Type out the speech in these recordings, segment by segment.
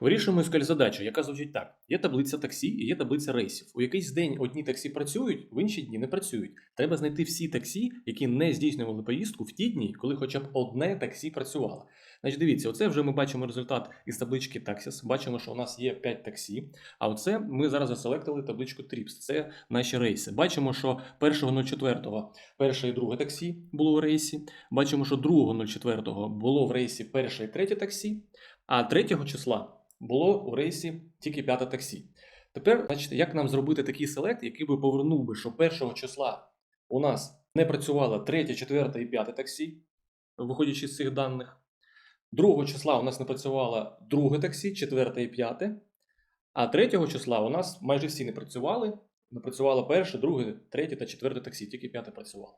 Вирішуємо скаль задачу, яка звучить так: є таблиця таксі і є таблиця рейсів. У якийсь день одні таксі працюють, в інші дні не працюють. Треба знайти всі таксі, які не здійснювали поїздку в ті дні, коли хоча б одне таксі працювало. Значить, дивіться, оце вже ми бачимо результат із таблички Taxis. Бачимо, що у нас є 5 таксі. А оце ми зараз заселектили табличку Trips. Це наші рейси. Бачимо, що 1.04 перше і друге таксі було в рейсі. Бачимо, що 2.04 було в рейсі перше і третє таксі, а 3 числа було у рейсі тільки п'яте таксі. Тепер, значить, як нам зробити такий селект, який би повернув би, що першого числа у нас не працювало третє, четверте і п'яте таксі, виходячи з цих даних. Другого числа у нас не працювало друге таксі, четверте і п'яте. А третього числа у нас майже всі не працювали. Не працювало перше, друге, третє та четверте таксі, тільки п'яте працювало.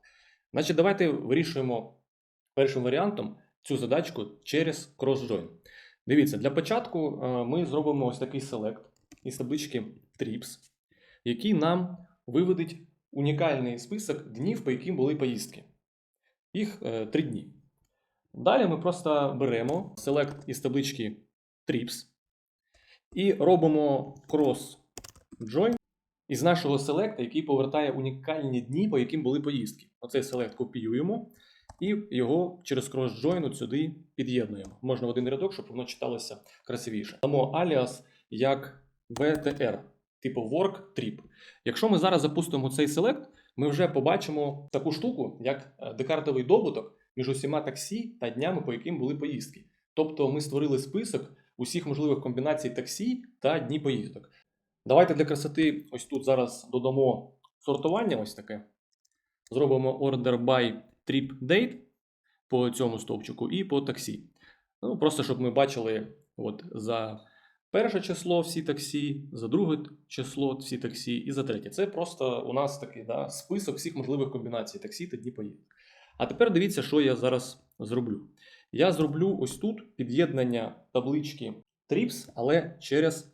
Значить, давайте вирішуємо першим варіантом цю задачку через cross-join. Дивіться, для початку е, ми зробимо ось такий селект із таблички TRIPS, який нам виведить унікальний список днів, по яким були поїздки. Їх е, три дні. Далі ми просто беремо селект із таблички TRIPS і робимо cross-join із нашого селекта, який повертає унікальні дні, по яким були поїздки. Оцей селект копіюємо і його через от сюди під'єднуємо. Можна в один рядок, щоб воно читалося красивіше. Дамо аліас як VTR, типу work trip. Якщо ми зараз запустимо цей селект, ми вже побачимо таку штуку, як е, декартовий добуток між усіма таксі та днями, по яким були поїздки. Тобто ми створили список усіх можливих комбінацій таксі та дні поїздок. Давайте для красоти ось тут зараз додамо сортування ось таке. Зробимо order by trip по цьому стовпчику і по таксі. Ну, просто щоб ми бачили от, за перше число всі таксі, за друге число всі таксі і за третє. Це просто у нас такий да, список всіх можливих комбінацій таксі та дні поїздок. А тепер дивіться, що я зараз зроблю. Я зроблю ось тут під'єднання таблички trips, але через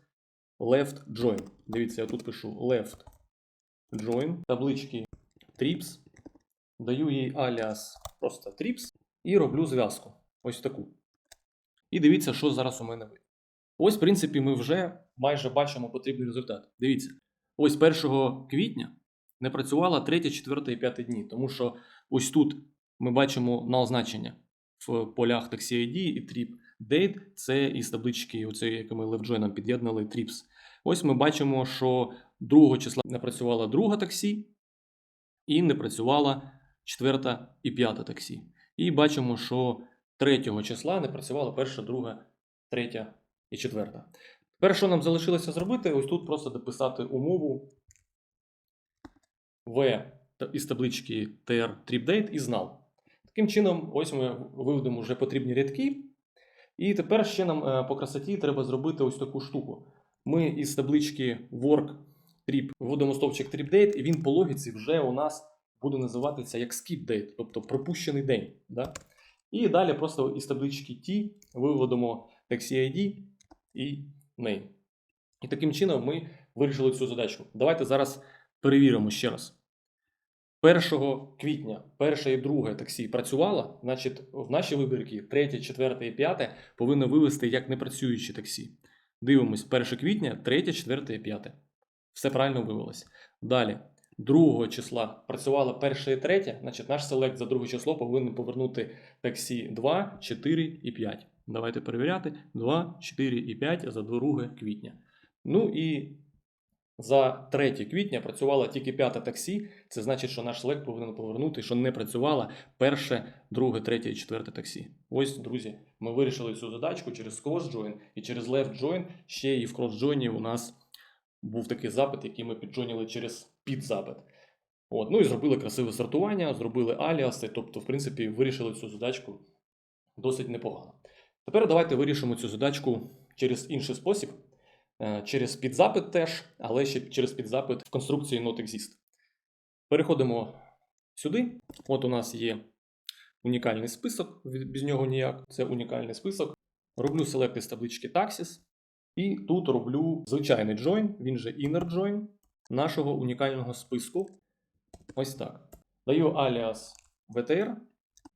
left join. Дивіться, я тут пишу left join, таблички trips, даю їй аліас просто trips і роблю зв'язку. Ось таку. І дивіться, що зараз у мене вийде. Ось, в принципі, ми вже майже бачимо потрібний результат. Дивіться, ось 1 квітня не працювала 3, 4 і 5 дні, тому що ось тут ми бачимо на означення в полях Taxi ID і Trip Date. Це із таблички, оце, яку ми LeftJoin під'єднали Trips. Ось ми бачимо, що 2 числа не працювала друга таксі, і не працювала четверта і п'ята таксі. І бачимо, що 3 числа не працювала перша, друга, третя і четверта. Тепер, що нам залишилося зробити, ось тут просто дописати умову V із таблички TR TripDate і знал. Таким чином, ось ми виведемо вже потрібні рядки. І тепер ще нам е, по красоті треба зробити ось таку штуку. Ми із таблички work trip вводимо стовпчик TripDate, і він по логіці вже у нас буде називатися як skip date, тобто пропущений день. Да? І далі просто із таблички T виводимо taxi ID і name. І таким чином ми вирішили цю задачку. Давайте зараз перевіримо ще раз. 1 квітня перше і друге таксі працювало, значить, в нашій вибірці 3, 4 і 5 повинно вивести як непрацюючі таксі. Дивимось, 1 квітня, 3, 4 і 5. Все правильно вивелось. Далі, 2 числа працювало 1 і 3, значить наш селект за друге число повинен повернути таксі 2, 4 і 5. Давайте перевіряти. 2, 4 і 5 за 2 квітня. Ну і за 3 квітня працювало тільки п'яте таксі. Це значить, що наш селект повинен повернути, що не працювало перше, друге, третє і четверте таксі. Ось, друзі, ми вирішили цю задачку через cross-join і через left join. Ще і в cross-join у нас був такий запит, який ми піджоніли через підзапит. От, ну і зробили красиве сортування, зробили аліаси, тобто, в принципі, вирішили цю задачку досить непогано. Тепер давайте вирішимо цю задачку через інший спосіб. Е, через підзапит теж, але ще через підзапит в конструкції NotExist. Переходимо сюди. От у нас є унікальний список, без нього ніяк. Це унікальний список. Роблю селект із таблички Taxis. І тут роблю звичайний join, він же inner join нашого унікального списку. Ось так. Даю аліас VTR.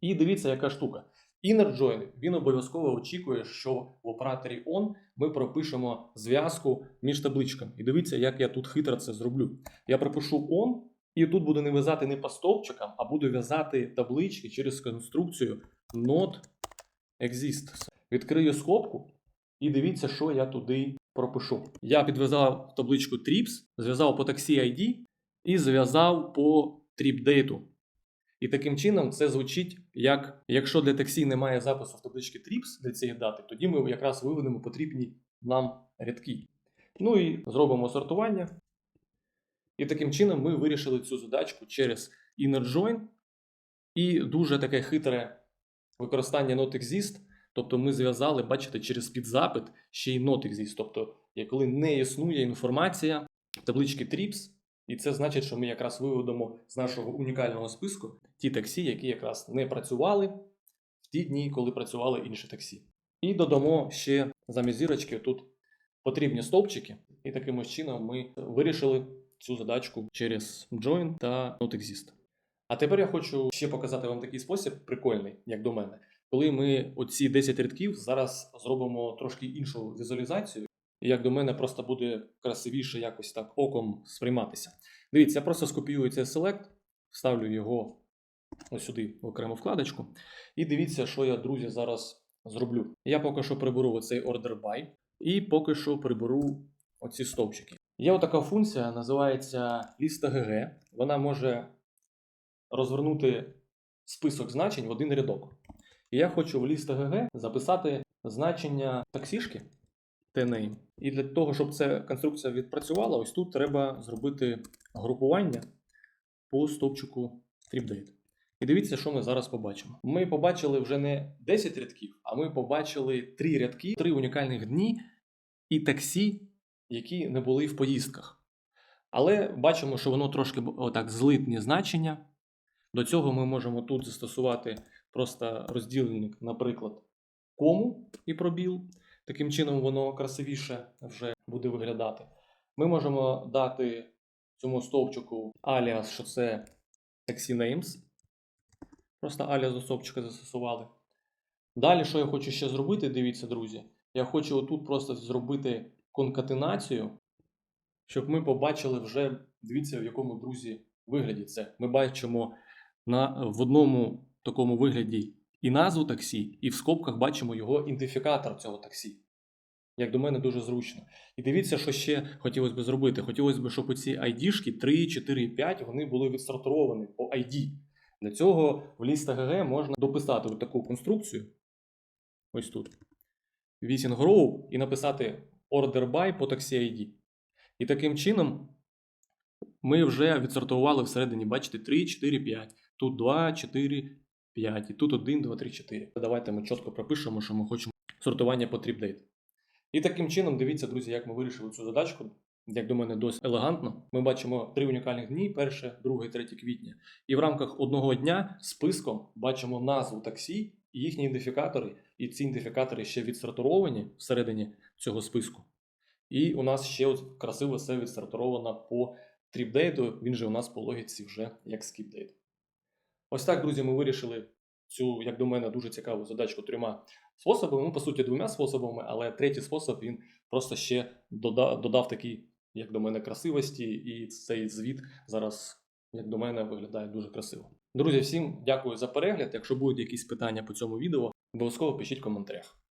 І дивіться, яка штука. Inner він обов'язково очікує, що в операторі on ми пропишемо зв'язку між табличками. І дивіться, як я тут хитро це зроблю. Я пропишу on, і тут буду не в'язати не по стовпчикам, а буду в'язати таблички через конструкцію not exists. Відкрию скобку і дивіться, що я туди пропишу. Я підв'язав табличку trips, зв'язав по таксі ID і зв'язав по trip І таким чином це звучить як якщо для таксі немає запису в табличці trips для цієї дати, тоді ми якраз виведемо потрібні нам рядки. Ну і зробимо сортування. І таким чином ми вирішили цю задачку через inner join і дуже таке хитре використання not exist. Тобто ми зв'язали, бачите, через підзапит ще й exist. Тобто, коли не існує інформація в табличці trips, і це значить, що ми якраз виведемо з нашого унікального списку ті таксі, які якраз не працювали в ті дні, коли працювали інші таксі. І додамо ще замість зірочки тут потрібні стовпчики, і таким чином ми вирішили цю задачку через join та not exist. А тепер я хочу ще показати вам такий спосіб, прикольний, як до мене, коли ми оці 10 рядків зараз зробимо трошки іншу візуалізацію, і як до мене просто буде красивіше якось так оком сприйматися. Дивіться, я просто скопіюю цей селект, вставлю його ось сюди в окрему вкладочку. І дивіться, що я, друзі, зараз зроблю. Я поки що приберу оцей order by, і поки що приберу оці стовпчики. Є отака функція, називається lista.gg. Вона може розвернути список значень в один рядок. І я хочу в lista.gg записати значення таксішки tname. І для того, щоб ця конструкція відпрацювала, ось тут треба зробити групування по стовпчику tripdate. І дивіться, що ми зараз побачимо. Ми побачили вже не 10 рядків, а ми побачили 3 рядки, 3 унікальних дні і таксі, які не були в поїздках. Але бачимо, що воно трошки отак злитні значення. До цього ми можемо тут застосувати просто роздільник, наприклад, кому і пробіл. Таким чином, воно красивіше вже буде виглядати. Ми можемо дати цьому стовпчику аліас, що це taxi names. Просто аліас до стовпчика застосували. Далі, що я хочу ще зробити, дивіться, друзі. Я хочу отут просто зробити конкатенацію, щоб ми побачили вже, дивіться, в якому друзі вигляді це. Ми бачимо на, в одному такому вигляді і назву таксі, і в скобках бачимо його ідентифікатор цього таксі. Як до мене дуже зручно. І дивіться, що ще хотілося б зробити. Хотілося б, щоб ці ID-шки 3, 4, 5 вони були відсортовані по ID. Для цього в list.gg можна дописати от таку конструкцію. Ось тут. Vising Grow і написати Order by по таксі ID. І таким чином ми вже відсортували всередині, бачите, 3, 4, 5. Тут 2, 4, 5. І тут 1, 2, 3, 4. Давайте ми чітко пропишемо, що ми хочемо сортування по tripdate. І таким чином, дивіться, друзі, як ми вирішили цю задачку. Як до мене досить елегантно. Ми бачимо три унікальних дні: 1, 2, 3 квітня. І в рамках одного дня списком бачимо назву таксі і їхні ідентифікатори. І ці ідентифікатори ще відсортовані всередині цього списку. І у нас ще от красиво все відсортовано по тріпдейту. Він же у нас по логіці вже як скіпдейт. Ось так, друзі, ми вирішили цю, як до мене, дуже цікаву задачку трьома способами. Ну, по суті, двома способами, але третій спосіб він просто ще додав, додав такий, як до мене, красивості, і цей звіт зараз, як до мене, виглядає дуже красиво. Друзі, всім дякую за перегляд. Якщо будуть якісь питання по цьому відео, обов'язково пишіть в коментарях.